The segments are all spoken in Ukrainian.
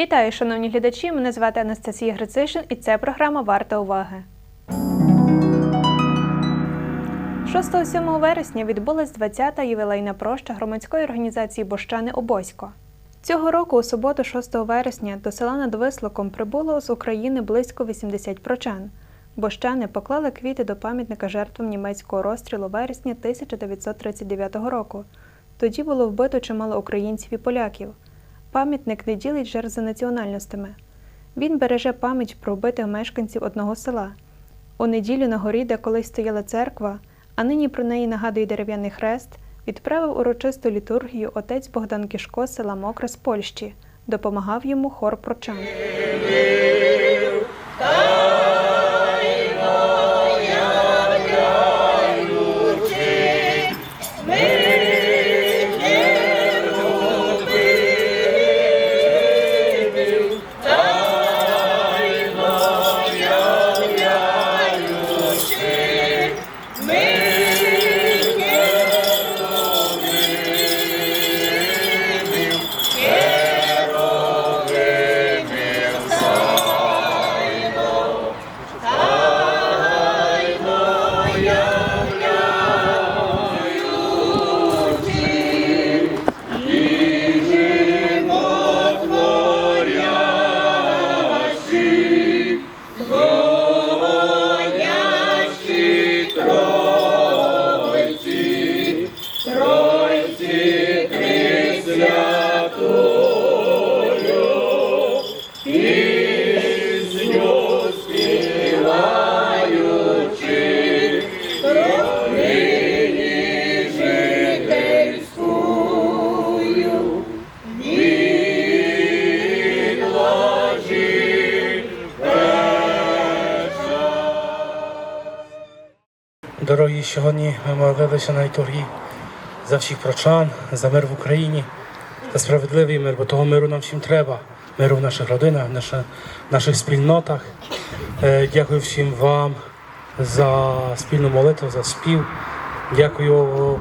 Вітаю, шановні глядачі! Мене звати Анастасія Грицишин і це програма Варта уваги. 6-7 вересня відбулась 20-та ювілейна проща громадської організації Бощани Обосько. Цього року, у суботу, 6 вересня, до села над Вислоком прибуло з України близько 80 прочан. Бощани поклали квіти до пам'ятника жертвам німецького розстрілу вересня 1939 року. Тоді було вбито чимало українців і поляків. Пам'ятник не ділить жертв за національностями. Він береже пам'ять про вбитих мешканців одного села. У неділю на горі, де колись стояла церква, а нині про неї нагадує дерев'яний хрест, відправив урочисту літургію отець Богдан Кішко села Мокре з Польщі. Допомагав йому хор прочан. Дорогі, сьогодні ми молилися на літургії за всіх прочан, за мир в Україні, за справедливий мир, бо того миру нам всім треба. Миру в наших родинах, в наших спільнотах. Е, Дякую всім вам за спільну молитву, за спів. Дякую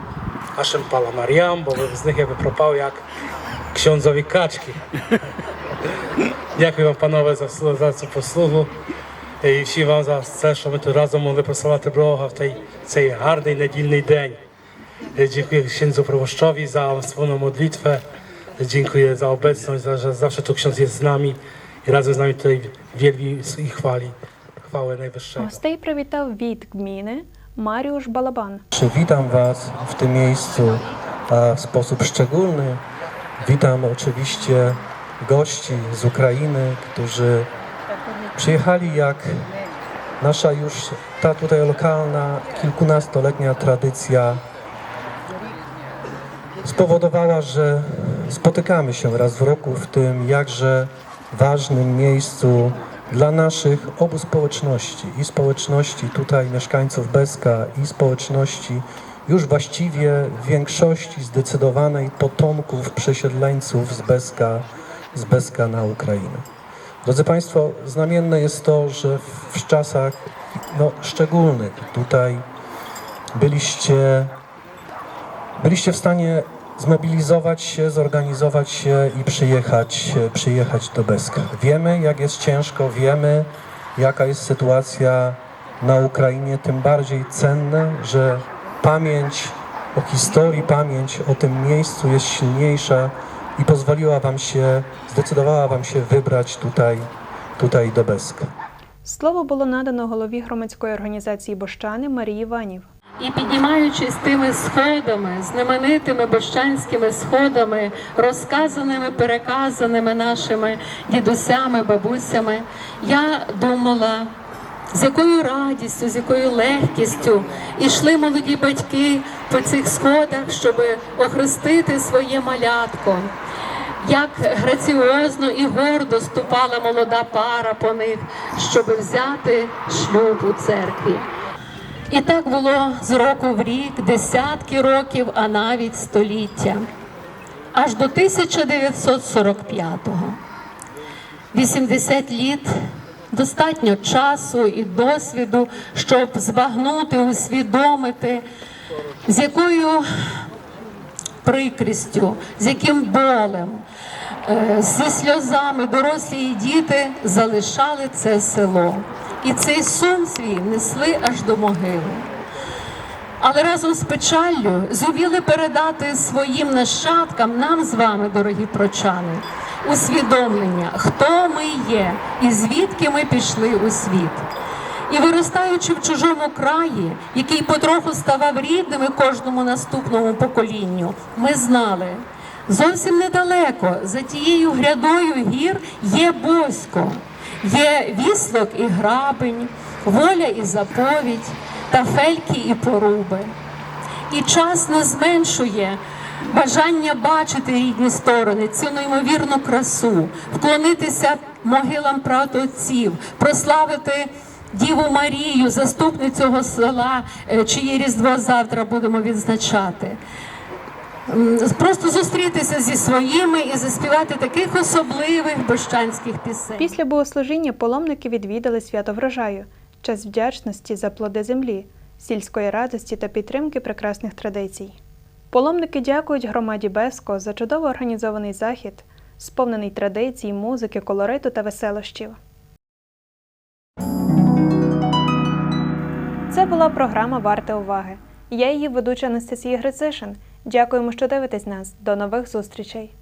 нашим паламарям, бо з них якби пропав як ksiądzowi качки. Дякую вам, панове, за, за цю послугу. І всім вам за це, що ми тут разом могли прославити Бога в цей, цей гарний недільний день. Е, Dziękuję księdzu proboszczowi za wspólną modlitwę. Dziękuję za obecność, za, że zawsze tu ksiądz jest z nami i razem z nami tutaj wielbi i chwali chwałę Najwyższego. Гостей привітав від гміни Маріуш Балабан. Witam Was w tym miejscu a w sposób szczególny. Witam oczywiście gości z Ukrainy, którzy przyjechali jak nasza już ta tutaj lokalna, kilkunastoletnia tradycja spowodowała, że spotykamy się raz w roku w tym jakże ważnym miejscu dla naszych obu społeczności i społeczności tutaj mieszkańców Beska i społeczności już właściwie większości zdecydowanej potomków przesiedleńców z Beska, z Beska na Ukrainę. Drodzy Państwo, znamienne jest to, że w, czasach no, szczególnych tutaj byliście byliście w stanie zmobilizować się, zorganizować się i przyjechać, przyjechać do Beska. Wiemy, jak jest ciężko, wiemy, jaka jest sytuacja na Ukrainie, tym bardziej cenne, że pamięć o historii, pamięć o tym miejscu jest silniejsza i pozwoliła Wam się, zdecydowała Wam się wybrać tutaj, tutaj do Beska. Слово було надано голові громадської організації Бощани Марії Іванів. І піднімаючись тими сходами, знаменитими бощанськими сходами, розказаними, переказаними нашими дідусями, бабусями, я думала, з якою радістю, з якою легкістю ішли молоді батьки по цих сходах, щоб охрестити своє малятко. Як граціозно і гордо ступала молода пара по них, щоб взяти шлюб у церкві. І так було з року в рік, десятки років, а навіть століття. Аж до 1945-го. 80 літ достатньо часу і досвіду, щоб збагнути, усвідомити, з якою прикрістю, з яким болем, е, зі сльозами дорослі і діти залишали це село. І цей сум свій несли аж до могили. Але разом з печаллю зуміли передати своїм нащадкам, нам з вами, дорогі прочани, усвідомлення, хто ми є і звідки ми пішли у світ. І виростаючи в чужому краї, який потроху ставав рідним і кожному наступному поколінню, ми знали, зовсім недалеко за тією грядою гір є Босько, є віслок і грабень, воля і заповідь, та фельки і поруби. І час не зменшує бажання бачити рідні сторони, цю неймовірну красу, вклонитися могилам праотців, прославити Діву Марію, заступницю цього села, е, чиє різдво завтра будемо відзначати. Просто зустрітися зі своїми і заспівати таких особливих бощанських пісень. Після богослужіння паломники відвідали свято врожаю, час вдячності за плоди землі, сільської радості та підтримки прекрасних традицій. Паломники дякують громаді Беско за чудово організований захід, сповнений традицій, музики, колориту та веселощів. Це була програма Варте уваги. Я її ведуча Анастасія Грицишин. Дякуємо, що дивитесь нас. До нових зустрічей!